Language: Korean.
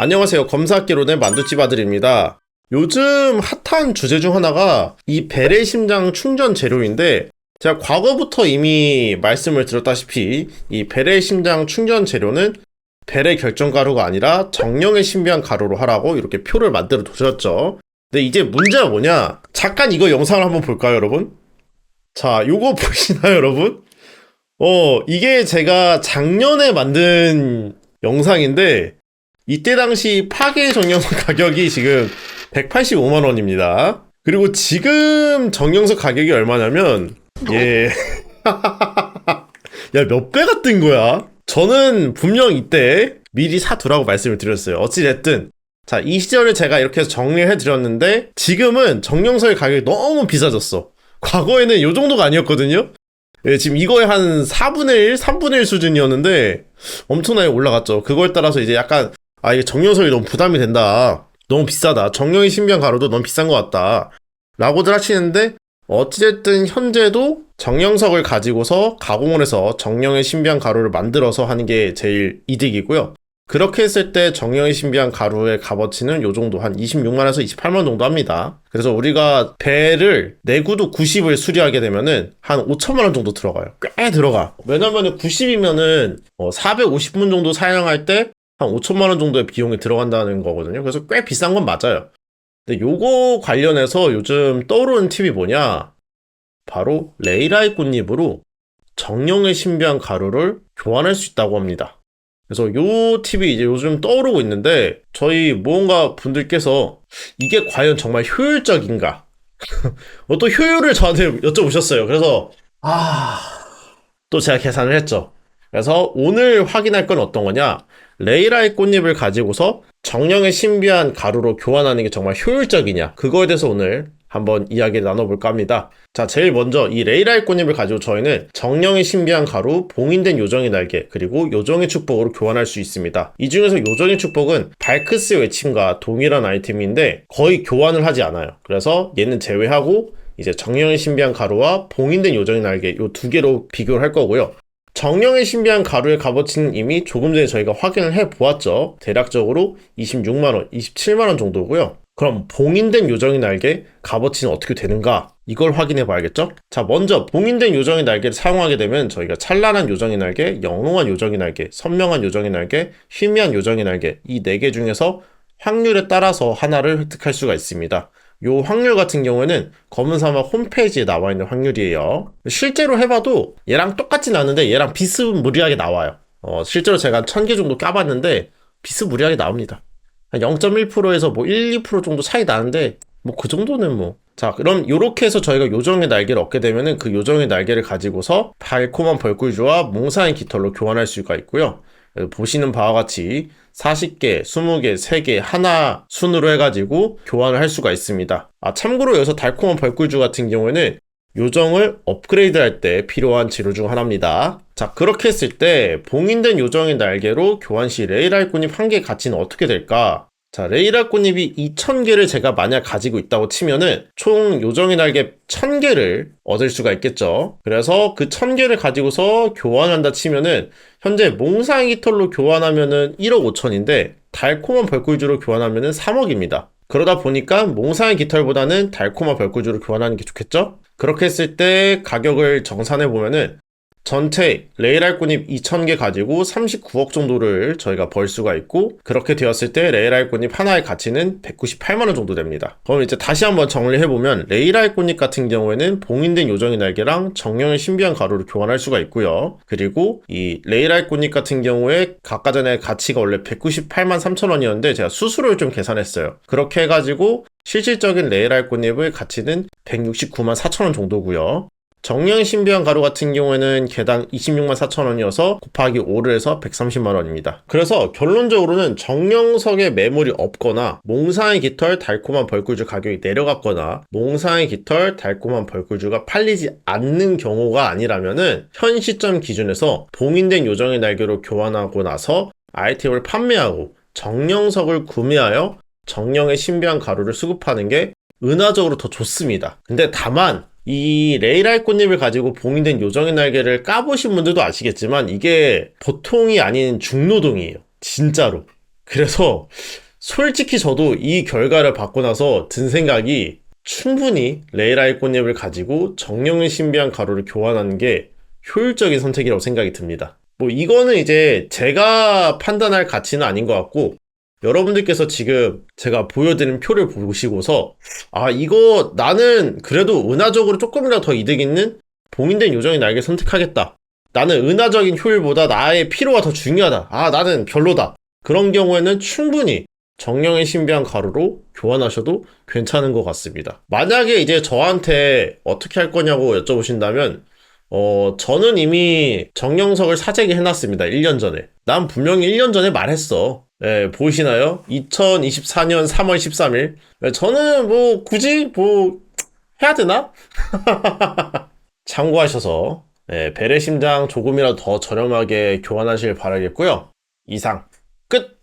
안녕하세요. 검사학개론의 만두집 아들입니다. 요즘 핫한 주제 중 하나가 이 배래 심장 충전 재료인데 제가 과거부터 이미 말씀을 드렸다시피 이 배래 심장 충전 재료는 배래 결정 가루가 아니라 정령의 신비한 가루로 하라고 이렇게 표를 만들어 두셨죠. 근데 이제 문제가 뭐냐? 잠깐 이거 영상을 한번 볼까요, 여러분? 자, 요거 보시나요, 여러분? 어, 이게 제가 작년에 만든 영상인데 이때 당시 파괴 정령석 가격이 지금 185만 원입니다. 그리고 지금 정령석 가격이 얼마냐면 예. 야, 몇 배가 뜬 거야? 저는 분명 이때 미리 사두라고 말씀을 드렸어요. 어찌됐든. 자, 이 시절에 제가 이렇게 해서 정리를 해드렸는데, 지금은 정령석의 가격이 너무 비싸졌어. 과거에는 요 정도가 아니었거든요? 예, 지금 이거의 한 4분의 1, 3분의 1 수준이었는데, 엄청나게 올라갔죠. 그거에 따라서 이제 약간, 아, 이게 정령석이 너무 부담이 된다. 너무 비싸다. 정령의 신비한 가루도 너무 비싼 것 같다. 라고들 하시는데, 어찌됐든 현재도 정령석을 가지고서 가공을 해서 정령의 신비한 가루를 만들어서 하는 게 제일 이득이고요. 그렇게 했을 때 정령의 신비한 가루의 값어치는 요 정도 한 26만에서 28만 정도 합니다. 그래서 우리가 배를 내구도 90을 수리하게 되면은 한 5천만 원 정도 들어가요. 꽤 들어가. 왜냐면은 90이면은 450분 정도 사용할 때 한 5천만 원 정도의 비용이 들어간다는 거거든요. 그래서 꽤 비싼 건 맞아요. 근데 요거 관련해서 요즘 떠오르는 팁이 뭐냐? 바로 레이라의 꽃잎으로 정령의 신비한 가루를 교환할 수 있다고 합니다. 그래서 요 팁이 이제 요즘 떠오르고 있는데 저희 모험가 분들께서 이게 과연 정말 효율적인가? 또 효율을 저한테 여쭤보셨어요. 그래서 아, 또 제가 계산을 했죠. 그래서 오늘 확인할 건 어떤 거냐? 레이라의 꽃잎을 가지고서 정령의 신비한 가루로 교환하는 게 정말 효율적이냐? 그거에 대해서 오늘 한번 이야기를 나눠볼까 합니다. 자, 제일 먼저 이 레이라의 꽃잎을 가지고 저희는 정령의 신비한 가루, 봉인된 요정의 날개, 그리고 요정의 축복으로 교환할 수 있습니다. 이 중에서 요정의 축복은 발크스의 외침과 동일한 아이템인데 거의 교환을 하지 않아요. 그래서 얘는 제외하고 이제 정령의 신비한 가루와 봉인된 요정의 날개 요두 개로 비교를 할 거고요. 정령의 신비한 가루의 값어치는 이미 조금 전에 저희가 확인을 해 보았죠. 대략적으로 26만원, 27만원 정도고요. 그럼 봉인된 요정의 날개 값어치는 어떻게 되는가? 이걸 확인해 봐야겠죠? 자, 먼저 봉인된 요정의 날개를 사용하게 되면 저희가 찬란한 요정의 날개, 영롱한 요정의 날개, 선명한 요정의 날개, 희미한 요정의 날개 이 네 개 중에서 확률에 따라서 하나를 획득할 수가 있습니다. 요 확률 같은 경우에는 검은 사막 홈페이지에 나와 있는 확률이에요. 실제로 해봐도 얘랑 똑같진 않은데 얘랑 비스무리하게 나와요. 어, 실제로 제가 1000개 정도 까봤는데 비스무리하게 나옵니다. 한 0.1%에서 뭐 1, 2% 정도 차이 나는데 뭐 그 정도는 뭐. 자, 그럼 요렇게 해서 저희가 요정의 날개를 얻게 되면은 그 요정의 날개를 가지고서 달콤한 벌꿀주와 몽사의 깃털로 교환할 수가 있고요. 보시는 바와 같이 40개, 20개, 3개, 하나 순으로 해가지고 교환을 할 수가 있습니다. 아, 참고로 여기서 달콤한 벌꿀주 같은 경우에는 요정을 업그레이드 할 때 필요한 재료 중 하나입니다. 자, 그렇게 했을 때 봉인된 요정의 날개로 교환 시 레이랄 꽃잎 한개 가치는 어떻게 될까? 자, 레이랄 꽃잎이 2000개를 제가 만약 가지고 있다고 치면은 총 요정의 날개 1000개를 얻을 수가 있겠죠. 그래서 그 1000개를 가지고서 교환한다 치면은 현재 몽상의 깃털로 교환하면은 1억 5천인데 달콤한 벌꿀주로 교환하면은 3억입니다. 그러다 보니까 몽상의 깃털보다는 달콤한 벌꿀주로 교환하는 게 좋겠죠? 그렇게 했을 때 가격을 정산해 보면은 전체 레이랄 꽃잎 2,000개 가지고 39억 정도를 저희가 벌 수가 있고 그렇게 되었을 때 레이랄 꽃잎 하나의 가치는 198만원 정도 됩니다. 그럼 이제 다시 한번 정리해보면 레이랄 꽃잎 같은 경우에는 봉인된 요정의 날개랑 정령의 신비한 가루를 교환할 수가 있고요. 그리고 이 레이랄 꽃잎 같은 경우에 각가 전에 가치가 원래 198만 3천원이었는데 제가 수수료를 좀 계산했어요. 그렇게 해가지고 실질적인 레이랄 꽃잎의 가치는 169만 4천원 정도고요. 정령 신비한 가루 같은 경우에는 개당 26만 4천 원이어서 곱하기 5를 해서 130만 원입니다. 그래서 결론적으로는 정령석에 매물이 없거나 몽상의 깃털 달콤한 벌꿀주 가격이 내려갔거나 몽상의 깃털 달콤한 벌꿀주가 팔리지 않는 경우가 아니라면은 현 시점 기준에서 봉인된 요정의 날개로 교환하고 나서 아이템을 판매하고 정령석을 구매하여 정령의 신비한 가루를 수급하는 게 은하적으로 더 좋습니다. 근데 다만 이 레이랄 꽃잎을 가지고 봉인된 요정의 날개를 까보신 분들도 아시겠지만 이게 보통이 아닌 중노동이에요. 진짜로. 그래서 솔직히 저도 이 결과를 받고 나서 든 생각이 충분히 레이라의 꽃잎을 가지고 정령의 신비한 가루를 교환하는 게 효율적인 선택이라고 생각이 듭니다. 뭐 이거는 이제 제가 판단할 가치는 아닌 것 같고 여러분들께서 지금 제가 보여드린 표를 보시고서 아 이거 나는 그래도 은하적으로 조금이라도 더 이득 있는 봉인된 요정이 날개 선택하겠다. 나는 은하적인 효율보다 나의 피로가 더 중요하다. 아 나는 별로다. 그런 경우에는 충분히 정령의 신비한 가루로 교환하셔도 괜찮은 것 같습니다. 만약에 이제 저한테 어떻게 할 거냐고 여쭤보신다면 어, 저는 이미 정령석을 사재기 해놨습니다. 1년 전에. 난 분명히 1년 전에 말했어. 예, 보이시나요? 2024년 3월 13일. 예, 저는 뭐, 굳이, 뭐, 해야 되나? 참고하셔서, 예, 배레 심장 조금이라도 더 저렴하게 교환하시길 바라겠고요. 이상, 끝!